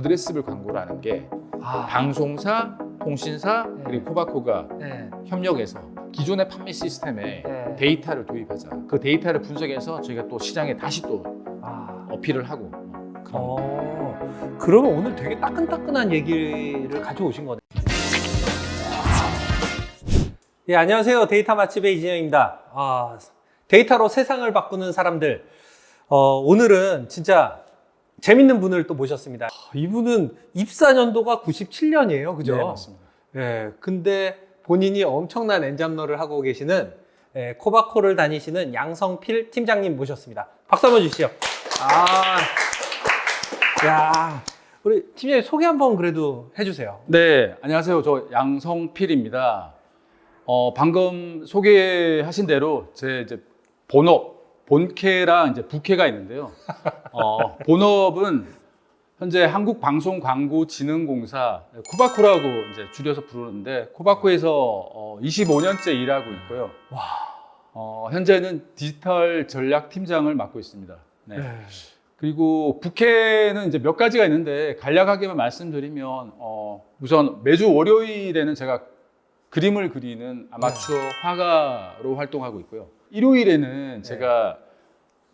어드레스블 광고라는 게 아, 방송사, 통신사 네. 그리고 코바코가 네. 협력해서 기존의 판매 시스템에 네. 데이터를 도입하자. 그 데이터를 분석해서 저희가 또 시장에 다시 또 아, 어필을 하고 어, 그런 어, 그러면 오늘 되게 따끈따끈한 얘기를 가져오신 거네. 예, 안녕하세요. 데이터 맛집의 이진영입니다. 아, 데이터로 세상을 바꾸는 사람들. 어, 오늘은 진짜 재밌는 분을 또 모셨습니다. 아, 이분은 입사 연도가 97년이에요. 그죠? 네, 맞습니다. 예, 근데 본인이 엄청난 엔잡러를 하고 계시는 예, 코바코를 다니시는 양성필 팀장님 모셨습니다. 박수 한번 주시죠. 아, 야, 우리 팀장님 소개 한번 그래도 해주세요. 네, 안녕하세요. 저 양성필입니다. 어, 방금 소개하신 대로 제 이제 본업, 본캐랑 이제 부캐가 있는데요. 어, 본업은 현재 한국방송광고진흥공사 코바코라고 이제 줄여서 부르는데 코바코에서 어, 25년째 일하고 있고요. 와. 어, 현재는 디지털 전략 팀장을 맡고 있습니다. 네. 네. 그리고 부캐는 이제 몇 가지가 있는데 간략하게만 말씀드리면 어, 우선 매주 월요일에는 제가 그림을 그리는 아마추어 화가로 활동하고 있고요. 일요일에는 제가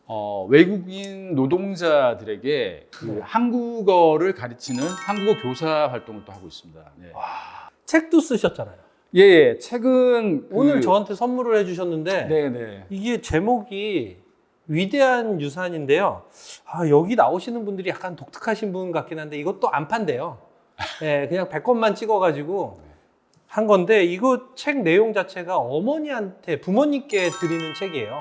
어, 외국인 노동자들에게 그 네. 한국어를 가르치는 한국어 교사 활동을 또 하고 있습니다. 네. 책도 쓰셨잖아요. 예, 예, 책은 오늘 그- 저한테 선물을 해주셨는데 네, 네. 이게 제목이 위대한 유산인데요. 아, 여기 나오시는 분들이 약간 독특하신 분 같긴 한데 이것도 안 판대요. 예, 그냥 100권만 찍어가지고 한 건데 이거 책 내용 자체가 어머니한테 부모님께 드리는 책이에요.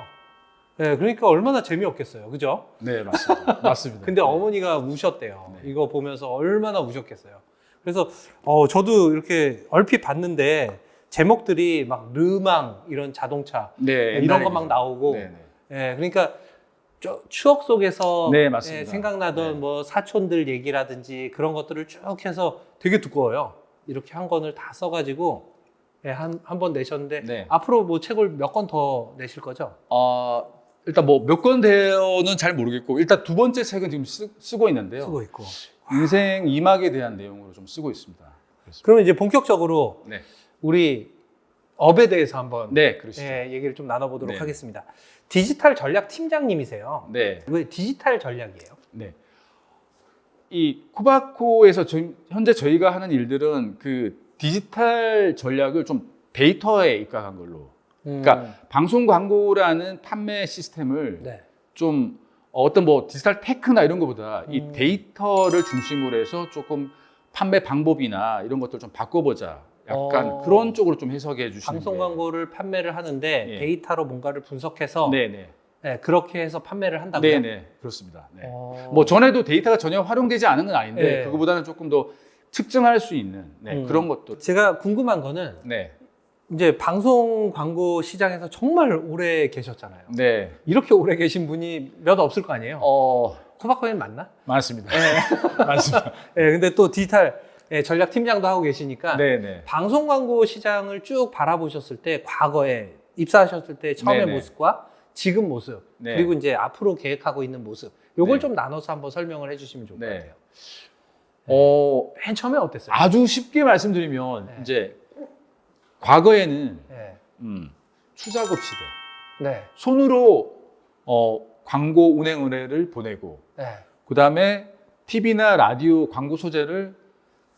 예, 그러니까 얼마나 재미없겠어요, 그죠? 네, 맞습니다. 맞습니다. 근데 어머니가 우셨대요. 네. 이거 보면서 얼마나 우셨겠어요. 그래서 어, 저도 이렇게 얼핏 봤는데 제목들이 막 르망 이런 자동차 네, 이런 거 막 나오고 네, 네. 예, 그러니까 저 추억 속에서 네, 맞습니다. 예, 생각나던 네. 뭐 사촌들 얘기라든지 그런 것들을 쭉 해서 되게 두꺼워요. 이렇게 한 권을 다 써가지고 예, 한 한 번 내셨는데 네. 앞으로 뭐 책을 몇 권 더 내실 거죠? 어, 일단 뭐 몇 권 되어는 잘 모르겠고 일단 두 번째 책은 지금 쓰, 고 있는데요. 쓰고 있고. 인생 이막에 대한 내용으로 좀 쓰고 있습니다. 그렇습니다. 그러면 이제 본격적으로 네, 우리 업에 대해서 한번 네, 그러시죠. 예, 얘기를 좀 나눠보도록 네. 하겠습니다. 디지털 전략 팀장님이세요. 네, 왜 디지털 전략이에요? 네. 이 코바코에서 저희- 현재 저희가 하는 일들은 그 디지털 전략을 좀 데이터에 입각한 걸로. 그러니까 방송 광고라는 판매 시스템을 네. 좀 어떤 뭐 디지털 테크나 이런 것보다 이 음. 데이터를 중심으로 해서 조금 판매 방법이나 이런 것들 좀 바꿔보자. 약간 어. 그런 쪽으로 좀 해석해 주시는 방송 게. 광고를 판매를 하는데 예. 데이터로 뭔가를 분석해서 네네. 예, 그렇게 해서 판매를 한다고요? 네네. 그렇습니다. 네. 어. 뭐 전에도 데이터가 전혀 활용되지 않은 건 아닌데 네. 그거보다는 조금 더 측정할 수 있는 네, 음. 그런 것도. 제가 궁금한 거는 네. 이제 방송 광고 시장에서 정말 오래 계셨잖아요. 네. 이렇게 오래 계신 분이 몇 없을 거 아니에요? 어 코바코엔 맞나? 맞습니다. 예. 맞습니다. 예, 근데 또 디지털 예, 전략 팀장도 하고 계시니까 네네. 방송 광고 시장을 쭉 바라보셨을 때 과거에 입사하셨을 때 처음의 네네. 모습과 지금 모습 네. 그리고 이제 앞으로 계획하고 있는 모습 요걸 네. 좀 나눠서 한번 설명을 해주시면 좋을 것 네. 같아요. 어 맨 처음에 어땠어요? 아주 쉽게 말씀드리면 네. 이제 과거에는 네. 음, 추작업 시대. 네. 손으로 어, 광고 운행 의뢰를 보내고 네. 그 다음에 TV나 라디오 광고 소재를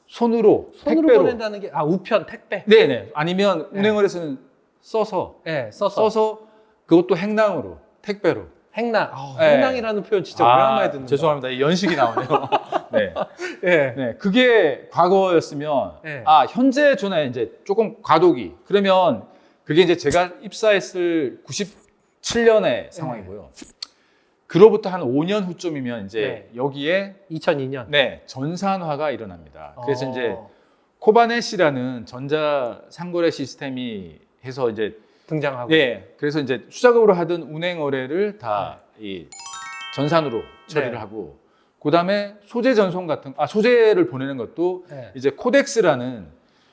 손으로, 손으로 택배로 보낸다는 게 아 우편 택배. 네네 아니면 네. 운행 의뢰서는 써서 네, 써서, 써서 그것도 행랑으로 택배로 행랑. 네. 행랑이라는 표현 진짜 오랜만에 듣는 죄송합니다 이 연식이 나오네요 네. 거. 네. 네 그게 과거였으면 네. 아 현재 전에 이제 조금 과도기 그러면 그게 이제 제가 입사했을 97년의 상황이고요 그로부터 한 5년 후쯤이면 이제 여기에 2002년. 네 전산화가 일어납니다. 그래서 어. 이제 코바넷이라는 전자 상거래 시스템이 해서 이제 등장하고. 예 그래서 이제 수작업으로 하던 운행 의뢰를 다 이 전산으로 처리를 네. 하고 그다음에 소재 전송 같은 아 소재를 보내는 것도 네. 이제 코덱스라는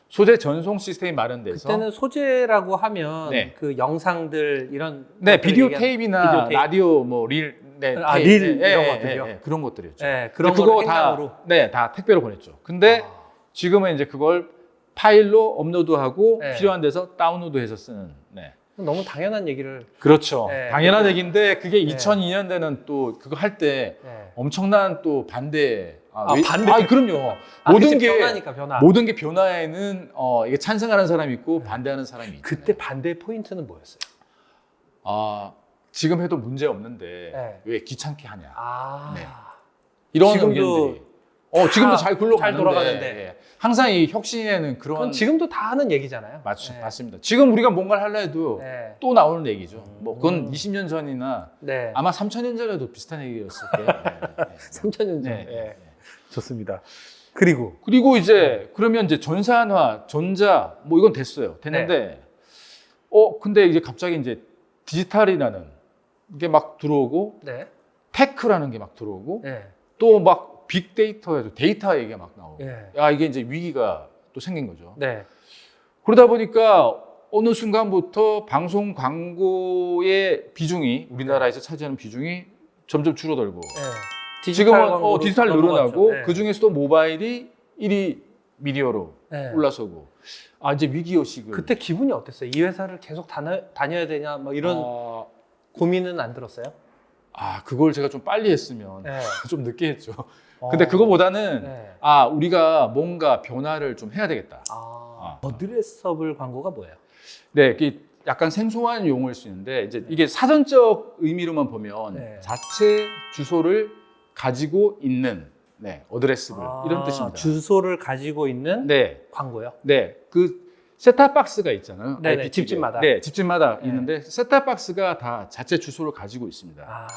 소재 전송 시스템이 마련돼서 그때는 소재라고 하면 네. 그 영상들 이런 네 것들을 비디오 얘기하는- 테이프나 비디오 테이프. 라디오 뭐릴 네, 아, 릴 네, 이런 네, 것들이요? 네, 네, 그런 것들이었죠. 네, 그런 근데 거 행방으로. 다, 네, 다 택배로 보냈죠. 근데 아, 지금은 이제 그걸 파일로 업로드하고 네. 필요한 데서 다운로드해서 쓰는. 네. 너무 당연한 얘기를. 그렇죠. 네. 당연한 얘기인데 그게 네. 2002년대는 또 그거 할 때 네. 엄청난 또 반대. 아, 반대? 아, 그럼요. 아, 모든 그치, 게 변화니까 변화. 모든 게 변화에는 어, 이게 찬성하는 사람이 있고 반대하는 사람이 있죠. 네. 그때 반대 포인트는 뭐였어요? 아, 지금 해도 문제 없는데 네. 왜 귀찮게 하냐. 아, 네. 이런 지금도 의견들이. 어, 지금도 잘 굴러가는데. 잘 돌아가는데. 예. 항상 이 혁신에는 그런 그건 지금도 다 하는 얘기잖아요. 맞죠. 네. 맞습니다. 지금 우리가 뭔가를 하려 해도 네. 또 나오는 얘기죠. 뭐 그건 음. 20년 전이나 네. 아마 3천년 전에도 비슷한 얘기였을 거예요. 네, 네, 네. 3천 년 전. 네, 네. 네. 좋습니다. 그리고 그리고 이제 그러면 이제 전산화, 전자 뭐 이건 됐어요. 됐는데 네. 어 근데 이제 갑자기 이제 디지털이라는 게 막 들어오고 네. 테크라는 게 막 들어오고 네. 또 막 빅데이터에서 데이터 얘기가 막 나오고 네. 야 이게 이제 위기가 또 생긴 거죠. 네. 그러다 보니까 어느 순간부터 방송 광고의 비중이 우리나라에서 차지하는 비중이 점점 줄어들고 네. 지금은 어, 디지털. 늘어나고 네. 그 중에서도 모바일이 1위 미디어로 네. 올라서고 아 이제 위기 의식을 그때 기분이 어땠어요? 이 회사를 계속 다녀, 다녀야 되냐 뭐 이런 아, 고민은 안 들었어요? 아 그걸 제가 좀 빨리 했으면 네. 좀 늦게 했죠. 어. 근데 그거보다는 네. 아 우리가 뭔가 변화를 좀 해야 되겠다. 아, 아. 어드레서블 광고가 뭐예요? 네, 그 약간 생소한 용어일 수 있는데 이제 이게 사전적 의미로만 보면 네. 자체 주소를 가지고 있는 네 어드레스블 이런 아, 뜻입니다. 주소를 가지고 있는 네, 광고요. 네, 그 셋탑 박스가 있잖아요. 네네, IPTV. 집집마다. 네, 집집마다 네. 있는데 셋탑 박스가 다 자체 주소를 가지고 있습니다. 아,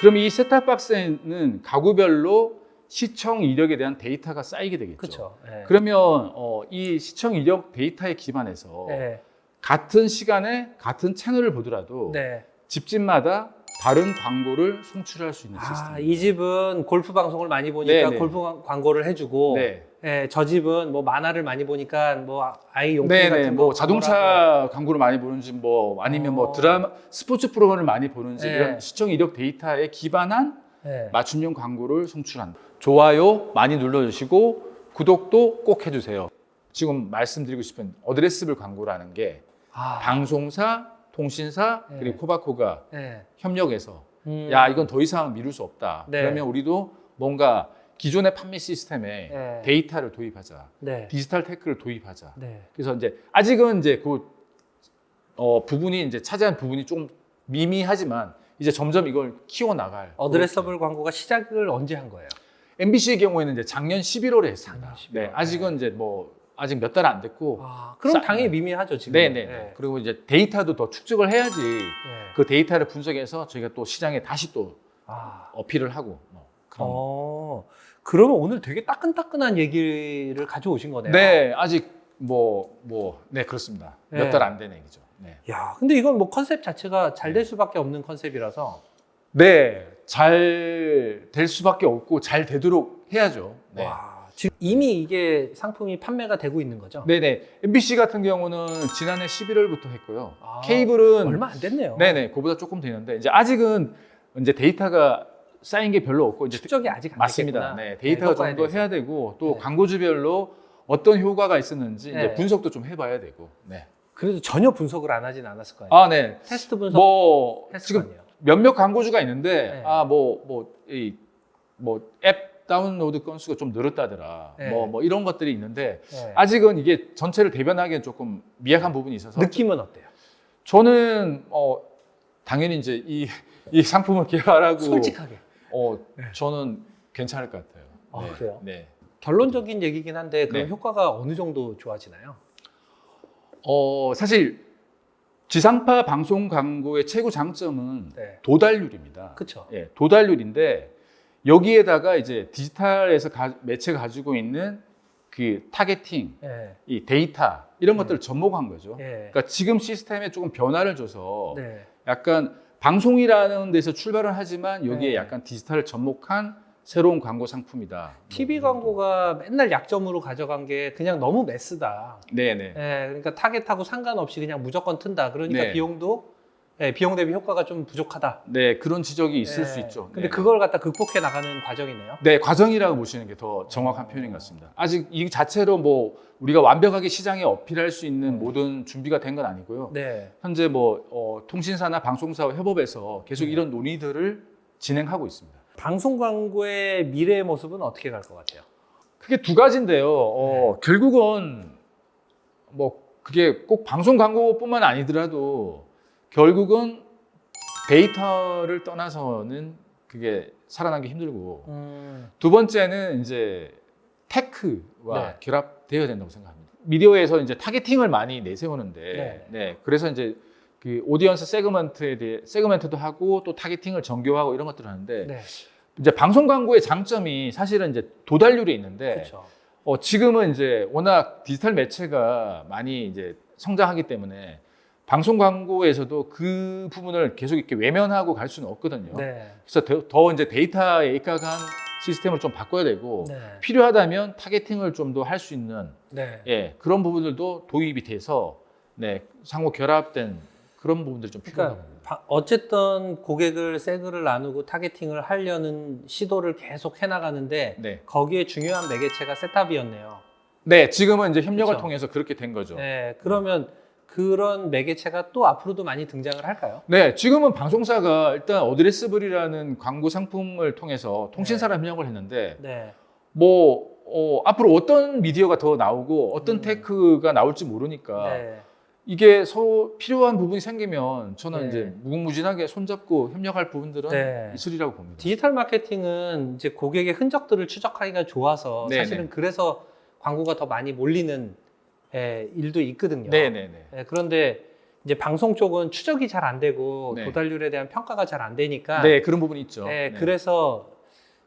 그럼 이 셋탑 박스에는 가구별로 시청 이력에 대한 데이터가 쌓이게 되겠죠. 그렇죠. 네. 그러면 어, 이 시청 이력 데이터에 기반해서 네. 같은 시간에 같은 채널을 보더라도 네. 집집마다 다른 광고를 송출할 수 있는 아, 시스템. 이 집은 골프 방송을 많이 보니까 네네. 골프 광- 광고를 해주고, 네, 예, 저 집은 뭐 만화를 많이 보니까 뭐 아이 용품 네, 네. 같은 뭐거 광고를 하고. 자동차 광고를 많이 보는지 뭐 아니면 뭐 어. 드라마 스포츠 프로그램을 많이 보는지 네. 이런 시청 이력 데이터에 기반한 네. 맞춤형 광고를 송출한다. 좋아요 많이 눌러주시고 구독도 꼭 해주세요. 지금 말씀드리고 싶은 어드레스블 광고라는 게 아, 방송사, 통신사 네. 그리고 코바코가 네. 협력해서 음. 야 이건 더 이상 미룰 수 없다. 네. 그러면 우리도 뭔가 기존의 판매 시스템에 네. 데이터를 도입하자, 네. 디지털 테크를 도입하자. 네. 그래서 이제 아직은 이제 그 어, 부분이 이제 차지한 부분이 좀 미미하지만 이제 점점 이걸 키워 나갈. 어드레서블 광고가 시작을 언제 한 거예요? MBC의 경우에는 이제 작년 11월에 했습니다. 작년 11월. 네, 아직은 이제 뭐 아직 몇 달 안 됐고. 아, 그럼 싸- 당연히 미미하죠 지금. 네, 네. 그리고 이제 데이터도 더 축적을 해야지 네. 그 데이터를 분석해서 저희가 또 시장에 다시 또 아, 어필을 하고 뭐 그런. 어, 그러면 오늘 되게 따끈따끈한 얘기를 가져오신 거네요. 네, 아직 뭐, 뭐, 네, 그렇습니다. 네. 몇달안 된 얘기죠. 네. 야, 근데 이건 뭐 컨셉 자체가 잘 될 수밖에 없는 컨셉이라서. 네, 잘 될 수밖에 없고 잘 되도록 해야죠. 네. 와, 지금 이미 이게 상품이 판매가 되고 있는 거죠? 네네. MBC 같은 경우는 지난해 11월부터 했고요. 아, 케이블은 얼마 안 됐네요. 네네, 그보다 조금 되는데 이제 아직은 이제 데이터가 쌓인 게 별로 없고 이제 축적이 아직 안 맞습니다. 됐겠구나. 네, 데이터가 좀 더. 해야 되고 또 네. 광고주별로 어떤 효과가 있었는지 네. 이제 분석도 좀 해봐야 되고. 네. 그래도 전혀 분석을 안 하진 않았을 거예요. 아, 네. 테스트 분석 뭐 했을 지금 거 아니에요. 몇몇 광고주가 있는데 네. 아뭐뭐이뭐앱 다운로드 건수가 좀 늘었다더라 네. 뭐 뭐 이런 것들이 있는데 네. 아직은 이게 전체를 대변하기엔 조금 미약한 부분이 있어서 느낌은 어때요? 저는 어 당연히 이제 이, 이 상품을 개발하고 솔직하게. 어 네. 저는 괜찮을 것 같아요. 아, 그래요? 네. 결론적인 얘기긴 한데 그럼 네. 효과가 어느 정도 좋아지나요? 어 사실 지상파 방송 광고의 최고 장점은 네. 도달률입니다. 그렇죠. 예, 도달률인데 여기에다가 이제 디지털에서 가- 매체가 가지고 있는 그 타겟팅, 예. 이 데이터 이런 네. 것들을 접목한 거죠. 예. 그러니까 지금 시스템에 조금 변화를 줘서 네. 약간 방송이라는 데서 출발을 하지만 여기에 네. 약간 디지털을 접목한 새로운 광고 상품이다. TV 뭐 광고가 맨날 약점으로 가져간 게 그냥 너무 매스다. 네네. 예, 그러니까 타겟하고 상관없이 그냥 무조건 튼다. 그러니까 네. 비용도 예, 비용 대비 효과가 좀 부족하다. 네, 그런 지적이 있을 예, 수 있죠. 근데 네. 그걸 갖다 극복해 나가는 과정이네요. 네, 과정이라고 보시는 게 더 정확한 표현인 것 같습니다. 아직 이 자체로 뭐 우리가 완벽하게 시장에 어필할 수 있는 모든 준비가 된 건 아니고요. 네. 현재 뭐 어, 통신사나 방송사와 협업해서 계속 네. 이런 논의들을 진행하고 있습니다. 방송 광고의 미래의 모습은 어떻게 갈 것 같아요? 크게 두 가지인데요. 어, 결국은 뭐 그게 꼭 방송 광고뿐만 아니더라도 결국은 데이터를 떠나서는 그게 살아나기 힘들고 음, 두 번째는 이제 테크와 네. 결합되어야 된다고 생각합니다. 미디어에서 이제 타겟팅을 많이 내세우는데, 네. 네. 그래서 이제 그 오디언스 세그먼트에 대해 세그먼트도 하고 또 타겟팅을 정교하고 이런 것들을 하는데 네. 이제 방송 광고의 장점이 사실은 이제 도달률에 있는데 그렇죠. 어, 지금은 이제 워낙 디지털 매체가 많이 이제 성장하기 때문에 방송 광고에서도 그 부분을 계속 이렇게 외면하고 갈 수는 없거든요. 네. 그래서 더, 더 이제 데이터에 입각한 시스템을 좀 바꿔야 되고 네. 필요하다면 타겟팅을 좀 더 할 수 있는 네. 예, 그런 부분들도 도입이 돼서 네, 상호 결합된 그런 부분들이 좀 그러니까. 바- 어쨌든 고객을 세그를 나누고 타겟팅을 하려는 시도를 계속 해나가는데 네. 거기에 중요한 매개체가 세탑이었네요. 네, 지금은 이제 협력을 그쵸. 통해서 그렇게 된 거죠. 네. 그러면 그런 매개체가 또 앞으로도 많이 등장을 할까요? 네, 지금은 방송사가 일단 어드레스블이라는 광고 상품을 통해서 통신사랑 협력을 했는데 네. 뭐 어, 앞으로 어떤 미디어가 더 나오고 어떤 음. 테크가 나올지 모르니까 네. 이게 서로 필요한 부분이 생기면 저는 네. 이제 무궁무진하게 손잡고 협력할 부분들은 네. 있으리라고 봅니다. 디지털 마케팅은 이제 고객의 흔적들을 추적하기가 좋아서 네, 사실은 네. 그래서 광고가 더 많이 몰리는 예, 일도 있거든요. 네네네. 예, 그런데 이제 방송 쪽은 추적이 잘 안 되고 네. 도달률에 대한 평가가 잘 안 되니까 네, 그런 부분이 있죠. 예, 네. 그래서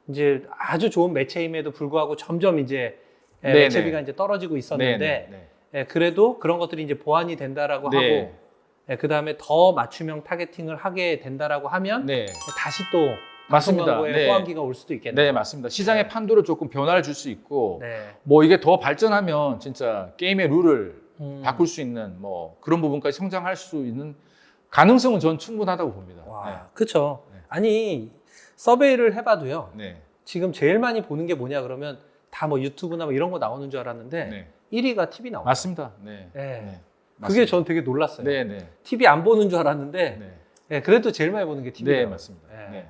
이제 아주 좋은 매체임에도 불구하고 점점 이제 예, 네, 매체비가 네. 이제 떨어지고 네, 있었는데 네, 네. 예, 그래도 그런 것들이 이제 보완이 된다라고 네. 하고 예, 그 다음에 더 맞춤형 타겟팅을 하게 된다라고 하면 네. 다시 또 맞습니다. 네. 호황기가 올 수도 있겠네요. 네, 맞습니다. 시장의 판도를 조금 변화를 줄 수 있고 네. 뭐 이게 더 발전하면 진짜 게임의 룰을 음. 바꿀 수 있는 뭐 그런 부분까지 성장할 수 있는 가능성은 전 충분하다고 봅니다. 와, 그렇죠. 네. 아니 서베이를 해봐도요. 네. 네. 지금 제일 많이 보는 게 뭐냐 그러면 다 뭐 유튜브나 뭐 이런 거 나오는 줄 알았는데 네. 1위가 TV 나와요. 맞습니다. 네. 네. 네. 그게 전 되게 놀랐어요. 네, 네. TV 안 보는 줄 알았는데 네. 네, 그래도 제일 많이 보는 게 TV. 네, 맞습니다. 네. 네.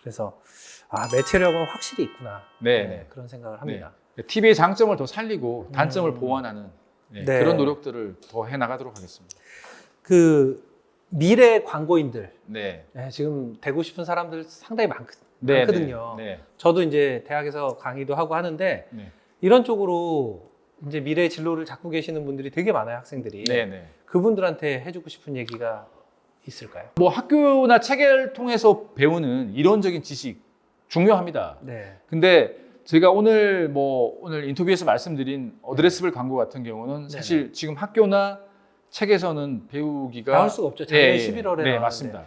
그래서 아 매체력은 확실히 있구나. 네, 네. 그런 생각을 합니다. TV의 장점을 더 살리고 단점을 음. 보완하는 네, 네. 그런 노력들을 더 해 나가도록 하겠습니다. 그 미래 광고인들 네. 네, 지금 되고 싶은 사람들 상당히 많, 네, 많거든요. 네. 저도 이제 대학에서 강의도 하고 하는데 네. 이런 쪽으로 이제 미래 진로를 잡고 계시는 분들이 되게 많아요 학생들이. 네, 네. 그분들한테 해주고 싶은 얘기가 있을까요? 뭐 학교나 책을 통해서 배우는 이론적인 지식 중요합니다. 네. 근데 제가 오늘 뭐 오늘 인터뷰에서 말씀드린 어드레스블 광고 같은 경우는 사실 지금 학교나 책에서는 배우기가 나올 수가 없죠. 작년 예, 예. 11월에 네, 맞습니다.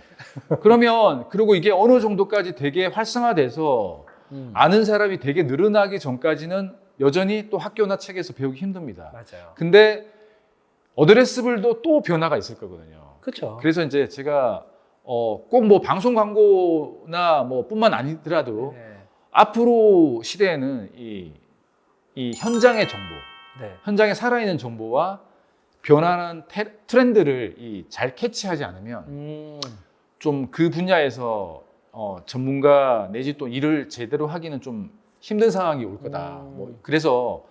그러면 그리고 이게 어느 정도까지 되게 활성화돼서 음, 아는 사람이 되게 늘어나기 전까지는 여전히 또 학교나 책에서 배우기 힘듭니다. 맞아요. 근데 어드레스블도 또 변화가 있을 거거든요. 그렇죠. 그래서 이제 제가 어, 꼭 뭐 방송 광고나 뭐 뿐만 아니더라도 네. 앞으로 시대에는 이, 이 현장의 정보, 네. 현장에 살아있는 정보와 변하는 테- 트렌드를 이 잘 캐치하지 않으면 음, 좀그 분야에서 어, 전문가 내지 또 일을 제대로 하기는 좀 힘든 상황이 올 거다. 음. 뭐 그래서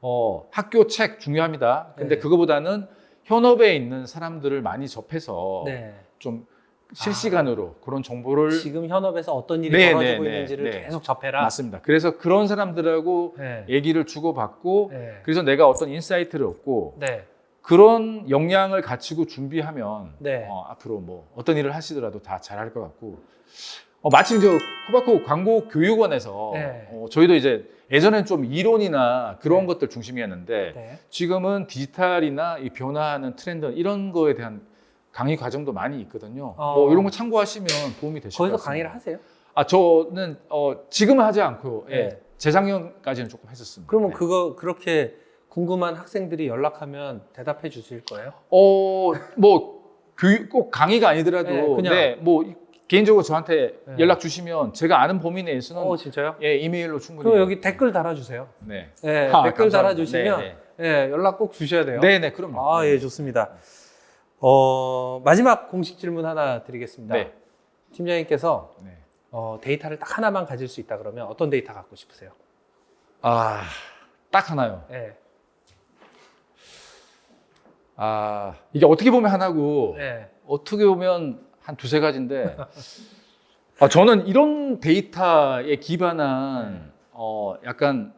어, 학교 책 중요합니다. 근데 네. 그거보다는 현업에 있는 사람들을 많이 접해서 네. 좀 실시간으로 그런 정보를 지금 현업에서 어떤 일이 네, 벌어지고 네, 네, 있는지를 네. 계속 접해라. 맞습니다. 그래서 그런 사람들하고 네. 얘기를 주고받고 네. 그래서 내가 어떤 인사이트를 얻고 네. 그런 역량을 갖추고 준비하면 네. 어, 앞으로 뭐 어떤 일을 하시더라도 다 잘할 것 같고 어, 마침 저 코바코 광고 교육원에서 네. 어, 저희도 이제 예전엔 좀 이론이나 그런 네. 것들 중심이었는데 네. 지금은 디지털이나 이 변화하는 트렌드 이런 거에 대한 강의 과정도 많이 있거든요. 어. 뭐 이런 거 참고하시면 도움이 되실 것 거기서 같습니다. 강의를 하세요? 아 저는 어, 지금은 하지 않고 예, 네. 재작년까지는 조금 했었습니다. 그러면 네. 그거 그렇게 궁금한 학생들이 연락하면 대답해 주실 거예요? 어, 뭐 교육 꼭 강의가 아니더라도 네, 그냥- 네, 뭐 개인적으로 저한테 네. 연락 주시면 제가 아는 범위 내에서는 어 진짜요? 예, 이메일로 충분히 그럼 여기 댓글 달아주세요. 네. 네, 아, 댓글 감사합니다. 달아주시면 네, 예, 연락 꼭 주셔야 돼요. 네, 네, 그럼요. 아, 예, 좋습니다. 어, 마지막 공식 질문 하나 드리겠습니다. 네. 팀장님께서 네. 어, 데이터를 딱 하나만 가질 수 있다 그러면 어떤 데이터 갖고 싶으세요? 아, 딱 하나요. 예. 아, 이게 어떻게 보면 하나고 네. 어떻게 보면 한 두세 가지인데 아, 저는 이런 데이터에 기반한 어, 약간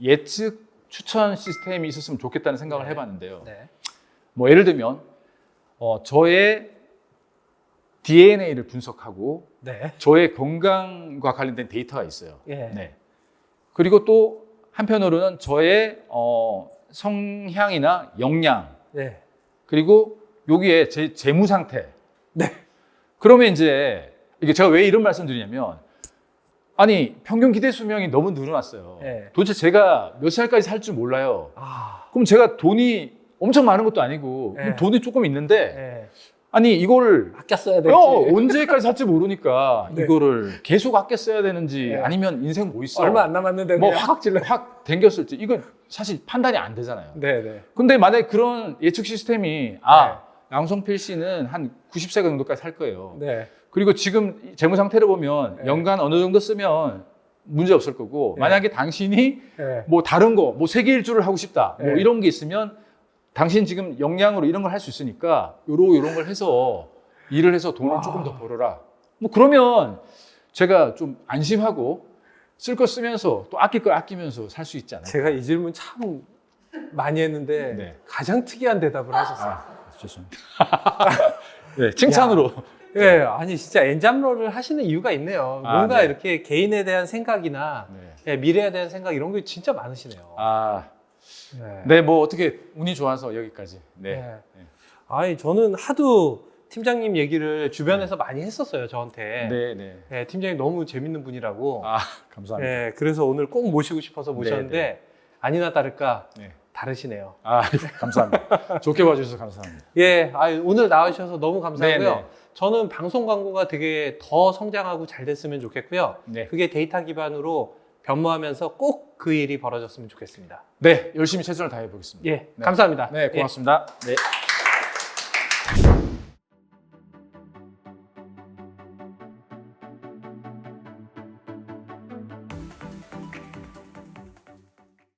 예측 추천 시스템이 있었으면 좋겠다는 생각을 네. 해봤는데요. 네. 뭐 예를 들면 어, 저의 DNA를 분석하고 네. 저의 건강과 관련된 데이터가 있어요. 예. 네. 그리고 또 한편으로는 저의 어, 성향이나 역량 네. 그리고 여기에 제 재무 상태. 네. 그러면 이제 이게 제가 왜 이런 말씀 드리냐면 아니 평균 기대 수명이 너무 늘어났어요. 네. 도대체 제가 몇 살까지 살 줄 몰라요. 아. 그럼 제가 돈이 엄청 많은 것도 아니고 네. 돈이 조금 있는데 네. 아니 이거를 아껴 써야 될지. 어, 언제까지 살지 모르니까 네. 이거를 계속 아껴 써야 되는지 네. 아니면 인생 뭐 있어 얼마 안 남았는데 뭐 그냥 확 질러 확 댕겼을지 이건 사실 판단이 안 되잖아요. 네, 네. 근데 만약에 그런 예측 시스템이 아 양성필 씨는 한 90세 정도까지 살 거예요. 네. 그리고 지금 재무 상태를 보면 네. 연간 어느 정도 쓰면 문제 없을 거고 네. 만약에 당신이 네. 뭐 다른 거 뭐 세계 일주를 하고 싶다 뭐 네. 이런 게 있으면 당신 지금 역량으로 이런 걸 할 수 있으니까 요러 요런 걸 해서 일을 해서 돈을 와. 조금 더 벌어라. 뭐 그러면 제가 좀 안심하고 쓸 거 쓰면서 또 아낄 거 아끼면서 살수 않을까. 제가 이 질문 참 많이 했는데 네. 가장 특이한 대답을 하셨어요. 아, 죄송합니다. 네, 칭찬으로. 예, 아니 진짜 엔잡러를 하시는 이유가 있네요. 아, 뭔가 네. 이렇게 개인에 대한 생각이나 네. 예, 미래에 대한 생각 이런 게 진짜 많으시네요. 아, 네. 네, 뭐 어떻게 운이 좋아서 여기까지. 네. 네. 아니 저는 하도 팀장님 얘기를 주변에서 많이 했었어요 저한테. 네, 네. 예, 팀장님 너무 재밌는 분이라고. 아, 감사합니다. 예, 그래서 오늘 꼭 모시고 싶어서 모셨는데 네, 아니나 다를까 네. 다르시네요. 아, 감사합니다. 좋게 봐주셔서 감사합니다. 예, 아, 오늘 나와주셔서 너무 감사하고요. 네, 네. 저는 방송 광고가 되게 더 성장하고 잘 됐으면 좋겠고요. 네. 그게 데이터 기반으로 변모하면서 꼭 그 일이 벌어졌으면 좋겠습니다. 네, 열심히 최선을 다해 보겠습니다. 예, 네. 감사합니다. 네, 고맙습니다. 네.